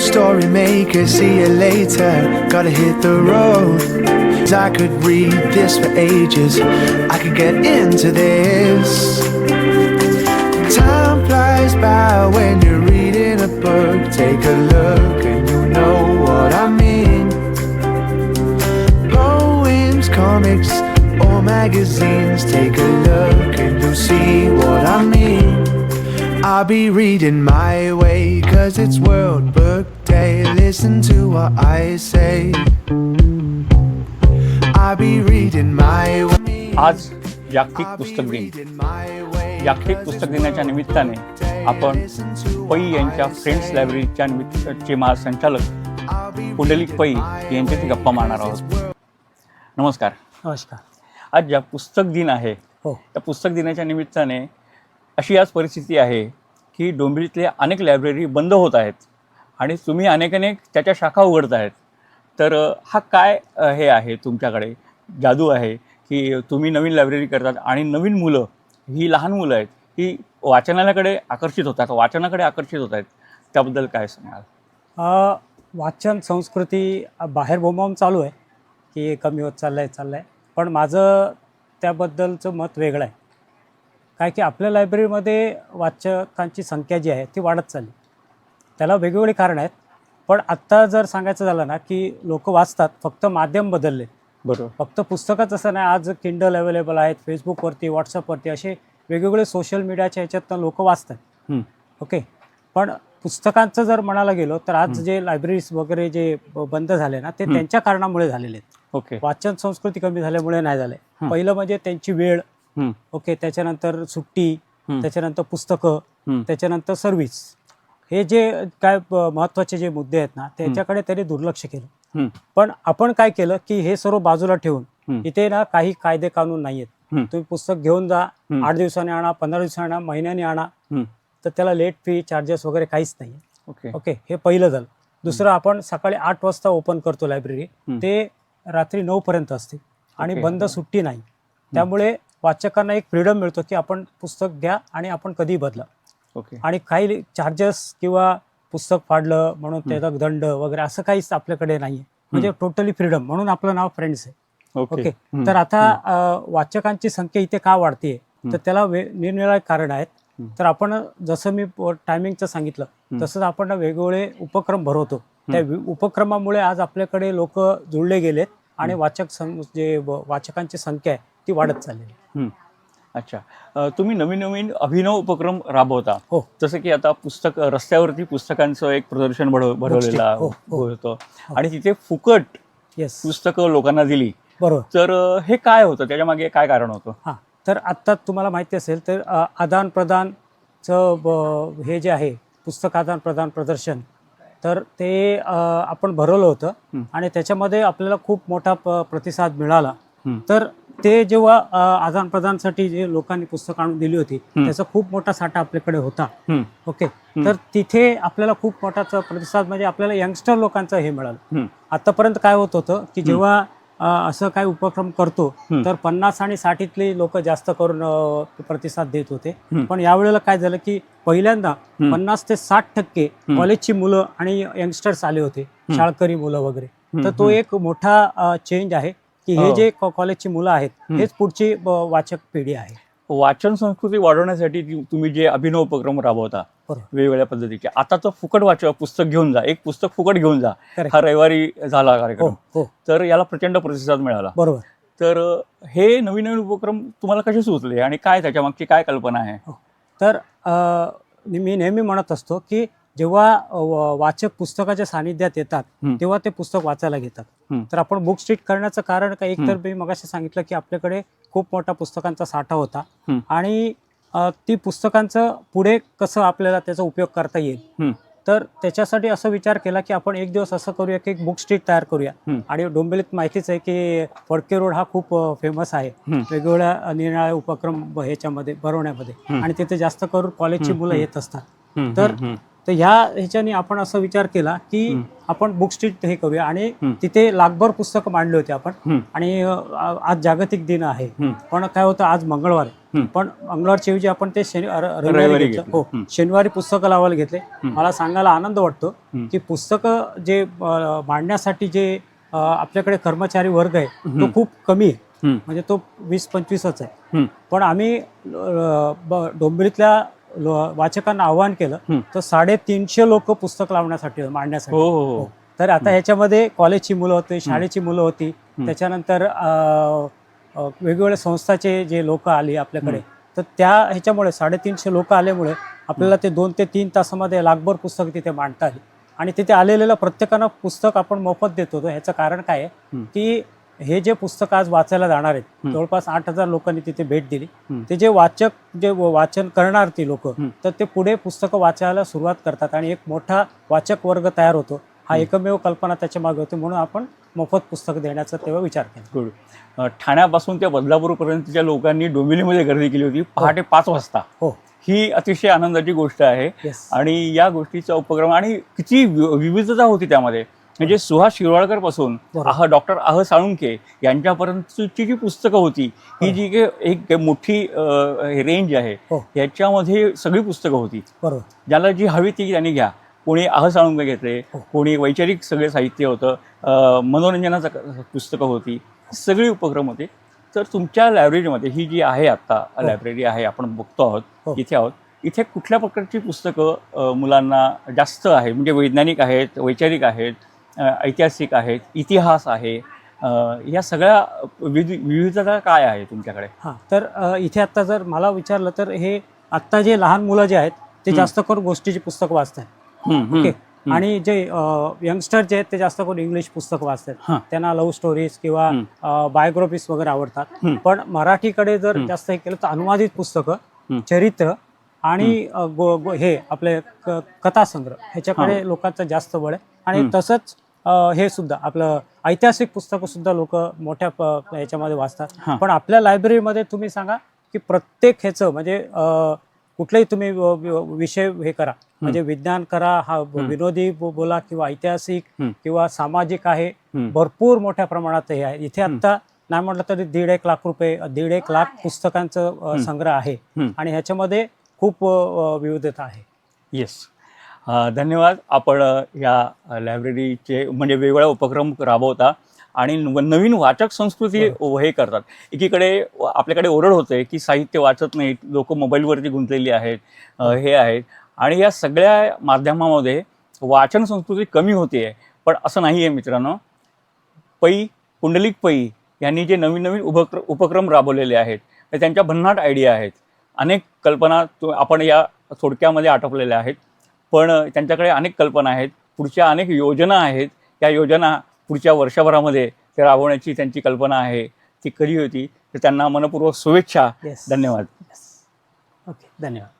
story maker, see you later. Gotta hit the road. I could read this for ages. I could get into this. Time flies by when you're reading a book. Take a look and you know what I mean. Poems, comics, or magazines. Take a look and you'll see what I mean. I'll be reading my way, cause it's World Book Day. Listen to what I say. I'll be reading my way. आज जागतिक पुस्तक दिन. जागतिक पुस्तक दिनाच्या निमित्ताने आपण पै यांच्या फ्रेंड्स लायब्ररीच्या निमित्तचे महासंचालक पुंडलिक पै यांच्याशी गप्पा मारणार आहोत नमस्कार नमस्कार आज ज्या पुस्तक दिन आहे हो त्या पुस्तक दिनाच्या निमित्ताने अशी आज परिस्थिती आहे की डोंबिवलीतल्या अनेक लायब्ररी बंद होत आहेत आणि तुम्ही अनेक अनेक त्याच्या शाखा उघडत आहेत. तर हा काय हे आहे तुमच्याकडे? जादू आहे की तुम्ही नवीन लायब्ररी करतात आणि नवीन मुलं ही लहान मुलं आहेत ही वाचनालयाकडे आकर्षित होतात वाचनाकडे आकर्षित होत आहेत. त्याबद्दल काय सांगाल? वाचन संस्कृती बाहेर बोंबावून चालू आहे की कमी होत चाललं आहे चाललं आहे पण माझं त्याबद्दलचं मत वेगळं आहे. काय की आपल्या लायब्ररीमध्ये वाचकांची संख्या जी आहे ती वाढत चालली. त्याला वेगवेगळी कारणं आहेत. पण आत्ता जर सांगायचं झालं ना की लोक वाचतात फक्त माध्यम बदलले. बरोबर. फक्त पुस्तकच असं नाही आज किंडल अवेलेबल आहेत फेसबुकवरती व्हॉट्सअपवरती असे वेगवेगळे सोशल मीडियाच्या ह्याच्यातनं लोक वाचतात. ओके? पण पुस्तकांचं जर म्हणायला गेलो तर आज जे लायब्ररीज वगैरे जे बंद झाले ना ते. त्यांच्या कारणामुळे झालेले आहेत. ओके. वाचन संस्कृती कमी झाल्यामुळे नाही झाले. पहिलं म्हणजे त्यांची वेळ ओके त्याच्यानंतर सुट्टी त्याच्यानंतर पुस्तकं. त्याच्यानंतर सर्व्हिस हे जे काय महत्त्वाचे जे मुद्दे आहेत ना त्याच्याकडे त्यांनी दुर्लक्ष केलं. पण आपण काय केलं की हे सर्व बाजूला ठेवून. इथे ना काही कायदे कानून नाही आहेत हं. तुम्ही पुस्तक घेऊन जा. आठ दिवसाने आणा पंधरा दिवसाने आणा महिन्याने आणा. तर त्याला लेट फी चार्जेस वगैरे काहीच नाही ओके. ओके हे पहिलं झालं. दुसरं आपण सकाळी आठ वाजता ओपन करतो लायब्ररी. ते रात्री नऊ पर्यंत असते. आणि ओके. बंद सुट्टी नाही. त्यामुळे वाचकांना एक फ्रीडम मिळतो की आपण पुस्तक घ्या आणि आपण कधी बदला. ओके. आणि काही चार्जेस किंवा पुस्तक फाडलं म्हणून त्याचा दंड वगैरे असं काहीच आपल्याकडे नाहीये. म्हणजे टोटली फ्रीडम म्हणून आपलं नाव फ्रेंड्स आहे. ओके. तर आता वाचकांची संख्या इथे का वाढते तर त्याला निरनिराळे कारण आहेत. तर आपण जसं मी टायमिंगचं सांगितलं. तसंच आपण वेगवेगळे उपक्रम भरवतो. त्या उपक्रमामुळे आज आपल्याकडे लोक जुळले गेलेत आणि वाचक जे वाचकांची संख्या आहे ती वाढत चाललेली. अच्छा. अ, तुम्ही नवीन नवीन अभिनव उपक्रम राबवता. हो. जसं की आता पुस्तक रस्त्यावरती पुस्तकांचं एक प्रदर्शन भरव भरवलेलं हो, हो. होतं. आणि तिथे फुकट येस पुस्तकं लोकांना दिली. बरोबर. तर अ, हे काय होतं? त्याच्यामागे काय कारण होतं? हां. तर आत्ता तुम्हाला माहिती असेल तर अ, आदान प्रदानचं ब- हे जे आहे पुस्तक आदान प्रदान प्रदर्शन तर ते अ, आपण भरवलं होतं. हं. आणि त्याच्यामध्ये आपल्याला खूप मोठा प- प्रतिसाद मिळाला. हं. तर ते जेव्हा आदान प्रदानसाठी जे लोकांनी पुस्तक आणून दिली होती. त्याचा खूप मोठा साठा आपल्याकडे होता ओके तर तिथे आपल्याला खूप मोठा प्रतिसाद म्हणजे आपल्याला यंगस्टर लोकांचं हे मिळालं आतापर्यंत काय होत होतं की जेव्हा असं काही उपक्रम करतो. तर पन्नास आणि साठीतले लोक जास्त करून प्रतिसाद देत होते. पण यावेळेला काय झालं की पहिल्यांदा. पन्नास ते साठ टक्के. कॉलेजची मुलं आणि यंगस्टर्स आले होते शाळकरी मुलं वगैरे तर तो. एक मोठा चेंज आहे की हे हो. जे कॉ- कॉलेजची मुलं आहेत हं. हेच पुढची ब- वाचक पिढी आहे वाचन संस्कृती वाढवण्यासाठी ती- तुम्ही जे अभिनव उपक्रम राबवता बरोबर. वेगवेगळ्या पद्धतीचे आता तर फुकट वाच पुस्तक घेऊन जा एक पुस्तक फुकट घेऊन जा Correct. हा रविवारी झाला हो कार्यक्रम हो तर याला प्रचंड प्रतिसाद मिळाला बरोबर तर अ, हे नवीन नवीन उपक्रम तुम्हाला कसे सुचले आणि काय त्याच्या मागची काय कल्पना आहे तर अ, मी नेहमी म्हणत असतो की जेव्हा वाचक पुस्तकाच्या सानिध्यात येतात. तेव्हा ते पुस्तक वाचायला घेतात. तर आपण बुक स्ट्रीट करण्याचं कारण काय एक तर. मी मगाशी सांगितलं की आपल्याकडे खूप मोठा पुस्तकांचा साठा होता. आणि ती पुस्तकांचं पुढे कसं आपल्याला त्याचा उपयोग करता येईल. तर त्याच्यासाठी असं विचार केला की आपण एक दिवस असं करूया की एक बुक स्ट्रीट तयार करूया. आणि डोंबिवलीत माहितीच आहे की फडके रोड हा खूप फेमस आहे. वेगवेगळ्या अ, निरनिराळे उपक्रम ह्याच्यामध्ये भरवण्यामध्ये. आणि तिथे जास्त करून कॉलेजची मुलं. येत असतात तर. तर ह्या ह्याच्याने आपण असा विचार केला की. आपण बुक स्ट्रीट हे करूया आणि. तिथे लाखभर पुस्तकं मांडली होती आपण आणि आज जागतिक दिन आहे पण काय होतं आज मंगळवार हं. पण मंगळवारच्या ऐवजी आपण ते शनि र- रविवारी रविवारी घेतलं घेतलं. हो. शनिवारी पुस्तकं लावायला घेतले. मला सांगायला आनंद वाटतो. की पुस्तकं जे मांडण्यासाठी जे आपल्याकडे कर्मचारी वर्ग आहे तो. खूप कमी आहे म्हणजे तो वीस पंचवीसच आहे. पण आम्ही डोंबिवलीतल्या वाचकांना आवाहन केलं. तर साडेतीनशे लोक पुस्तक लावण्यासाठी मांडण्यासाठी हो हो हो. तर आता ह्याच्यामध्ये कॉलेजची मुलं होती शाळेची मुलं होती. त्याच्यानंतर वेगवेगळ्या संस्थाचे जे लोक आली आपल्याकडे. तर त्या ह्याच्यामुळे साडेतीनशे लोक आल्यामुळे आपल्याला ते दोन ते तीन तासामध्ये लाखभर पुस्तक तिथे मांडता आली आणि तिथे आलेल्या प्रत्येकानं पुस्तक आपण मोफत देत ह्याचं कारण काय आहे. की हे जे पुस्तक आज वाचायला जाणार आहेत हं. जवळपास आठ हजार लोकांनी तिथे भेट दिली. हं. ते जे वाचक जे वाचन करणार ती लोक हं. तर ते पुढे पुस्तकं वाचायला सुरुवात करतात आणि एक मोठा वाचक वर्ग तयार होतो. हा हं. एकमेव कल्पना त्याच्यामागे होती म्हणून आपण मोफत पुस्तक देण्याचा तेव्हा विचार केला. ठाण्यापासून ते बदलापूरपर्यंतच्या लोकांनी डोंबिवलीमध्ये गर्दी केली होती पहाटे पाच वाजता. हो. ही अतिशय आनंदाची गोष्ट आहे. आणि या गोष्टीचा उपक्रम आणि किती विविधता होती त्यामध्ये. म्हणजे सुहास शिरवाळकरपासून. आह डॉक्टर आह साळुंके यांच्यापर्यंतची जी पुस्तकं होती ही जी काही एक मोठी रेंज आहे हो. याच्यामध्ये सगळी पुस्तकं होती ज्याला जी हवी ती त्यांनी घ्या कोणी आह साळुंके घेतले हो. कोणी वैचारिक सगळे साहित्य होतं मनोरंजनाचं पुस्तकं होती सगळी उपक्रम होते तर तुमच्या लायब्ररीमध्ये ही जी आहे आत्ता हो. लायब्ररी आहे आपण बघतो आहोत हो. इथे आहोत इथे कुठल्या प्रकारची पुस्तकं मुलांना जास्त आहे म्हणजे वैज्ञानिक आहेत वैचारिक आहेत ऐतिहासिक आहेत इतिहास आहे या सगळ्या विवि विविधता काय आहे तुमच्याकडे हां तर इथे आत्ता जर मला विचारलं तर हे आत्ता जे लहान मुलं जे आहेत ते. जास्त करून गोष्टीची पुस्तक वाचतात ओके. आणि जे यंगस्टर जे आहेत ते जास्त करून इंग्लिश पुस्तक वाचतात. त्यांना लव्ह स्टोरीज किंवा. बायोग्राफीज वगैरे आवडतात. पण मराठीकडे जर. जास्त हे केलं तर अनुवादित पुस्तकं. चरित्र आणि हे आपले कथासंग्रह ह्याच्याकडे लोकांचं जास्त बळ आहे आणि. तसंच हे सुद्धा आपलं ऐतिहासिक पुस्तकं सुद्धा लोक मोठ्या ह्याच्यामध्ये वाचतात. पण आपल्या लायब्ररीमध्ये तुम्ही सांगा की प्रत्येक ह्याचं म्हणजे कुठलंही तुम्ही विषय हे करा म्हणजे विज्ञान करा हा. विनोदी बोला किंवा ऐतिहासिक. किंवा सामाजिक आहे. भरपूर मोठ्या प्रमाणात हे आहे इथे हं. आता नाही म्हटलं तरी दीड एक लाख रुपये दीड एक लाख पुस्तकांचं. संग्रह आहे. आणि ह्याच्यामध्ये खूप विविधता आहे येस धन्यवाद. आपण या लायब्ररीचे म्हणजे वेगवेगळ्या उपक्रम राबवता आणि नव- नवीन वाचक संस्कृती हे. करतात. एकीकडे आपल्याकडे ओरड होते की साहित्य वाचत नाहीत लोक मोबाईलवरती गुंतलेली आहेत हे आहेत. आणि या सगळ्या माध्यमामध्ये वाचन संस्कृती कमी होते आहे पण असं नाही आहे मित्रांनो. पै पुंडलिक पै यांनी जे नवीन नवीन उपक्र उपक्रम राबवलेले आहेत ते त्यांच्या भन्नाट आयडिया आहेत. अनेक कल्पना आपण या थोडक्यामध्ये आटोपलेल्या आहेत. पण त्यांच्याकडे अनेक कल्पना आहेत. पुढच्या अनेक योजना आहेत. या योजना पुढच्या वर्षभरामध्ये ते राबवण्याची त्यांची कल्पना आहे. ती कधी होती? तर त्यांना मनपूर्वक शुभेच्छा. धन्यवाद. ओके धन्यवाद.